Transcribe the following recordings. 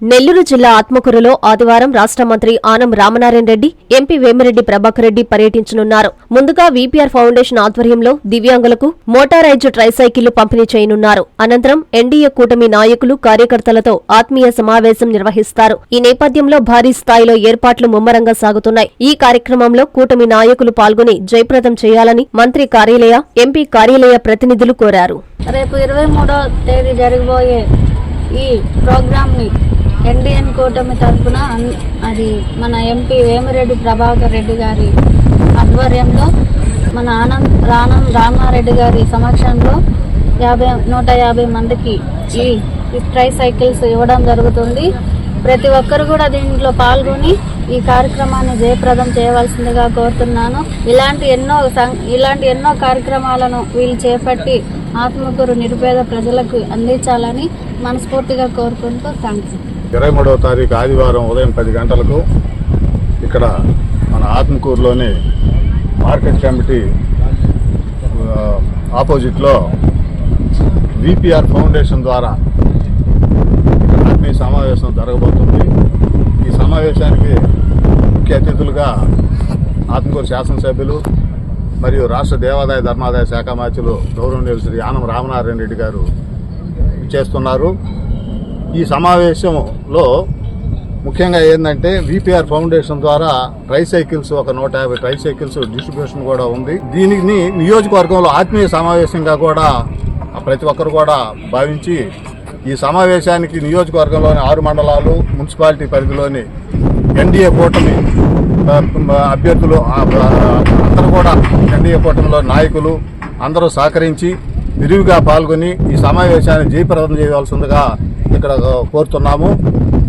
నెల్లూరు జిల్లా ఆత్మకూరులో ఆదివారం రాష్ట్ర మంత్రి ఆనం రామనారాయణ రెడ్డి ఎంపీ వేమిరెడ్డి ప్రభాకర్ రెడ్డి పర్యటించనున్నారు. ముందుగా వీపీఆర్ ఫౌండేషన్ ఆధ్వర్యంలో దివ్యాంగులకు మోటారైజ్డ్ ట్రైసైకిళ్ళు పంపిణీ చేయనున్నారు. అనంతరం ఎన్డీఏ కూటమి నాయకులు కార్యకర్తలతో ఆత్మీయ సమావేశం నిర్వహిస్తారు. ఈ నేపథ్యంలో భారీ స్థాయిలో ఏర్పాట్లు ముమ్మరంగా సాగుతున్నాయి. ఈ కార్యక్రమంలో కూటమి నాయకులు పాల్గొని జయప్రదం చేయాలని మంత్రి కార్యాలయ ఎంపీ కార్యాలయ ప్రతినిధులు కోరారు. రేపు ఇరవై మూడో తేదీ జరగబోయే ఈ ప్రోగ్రామ్ని ఎన్డీఎన్ కూటమి తరఫున అన్- అది మన ఎంపీ వేమిరెడ్డి ప్రభాకర్ రెడ్డి గారి ఆధ్వర్యంలో మన ఆనంద్ రానం రామారెడ్డి గారి సమక్షంలో యాభై నూట యాభై మందికి ఈ ట్రై సైకిల్స్ ఇవ్వడం జరుగుతుంది. ప్రతి ఒక్కరు కూడా దీంట్లో పాల్గొని ఈ కార్యక్రమాన్ని జయప్రదం చేయవలసిందిగా కోరుతున్నాను. ఇలాంటి ఎన్నో సం- ఇలాంటి ఎన్నో కార్యక్రమాలను వీళ్ళు చేపట్టి ఆత్మకూరు నిరుపేద ప్రజలకు అందించాలని మనస్ఫూర్తిగా కోరుకుంటూ థ్యాంక్ యూ ఇరవై మూడవ తారీఖు ఆదివారం ఉదయం పది గంటలకు ఇక్కడ మన ఆత్మకూరులోని మార్కెట్ కమిటీ ఆపోజిట్లో విపిఆర్ ఫౌండేషన్ ద్వారా ఇక్కడ ఆత్మీయ సమావేశం జరగబోతుంది. ఈ సమావేశానికి ముఖ్య అతిథులుగా ఆత్మకూరు శాసనసభ్యులు మరియు రాష్ట్ర దేవాదాయ ధర్మాదాయ శాఖ మాత్రులు గౌరవనీయులు శ్రీ ఆనం రామనారాయణ రెడ్డి గారు చేస్తున్నారు. ఈ సమావేశంలో ముఖ్యంగా ఏంటంటే విపిఆర్ ఫౌండేషన్ ద్వారా ట్రైసైకిల్స్ ఒక నూట యాభై ట్రైసైకిల్స్ డిస్ట్రిబ్యూషన్ కూడా ఉంది. దీనిని నియోజకవర్గంలో ఆత్మీయ సమావేశంగా కూడా ప్రతి ఒక్కరు కూడా భావించి ఈ సమావేశానికి నియోజకవర్గంలోని ఆరు మండలాలు మున్సిపాలిటీ పరిధిలోని ఎన్డీఏ కూటమి అభ్యర్థులు అందరూ కూడా ఎన్డీఏ కూటమిలో నాయకులు అందరూ సహకరించి విరివిగా పాల్గొని ఈ సమావేశాన్ని జయప్రదం చేయవలసిందిగా ఇక్కడ కోరుతున్నాము.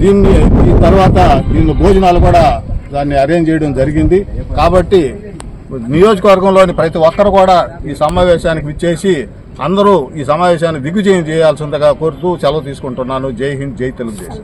దీన్ని ఈ తర్వాత దీన్ని భోజనాలు కూడా దాన్ని అరేంజ్ చేయడం జరిగింది. కాబట్టి నియోజకవర్గంలోని ప్రతి ఒక్కరు కూడా ఈ సమావేశానికి విచ్చేసి అందరూ ఈ సమావేశాన్ని దిగ్విజయం చేయాల్సిందిగా కోరుతూ సెలవు తీసుకుంటున్నాను. జై హింద్ జై తెలుగుదేశం.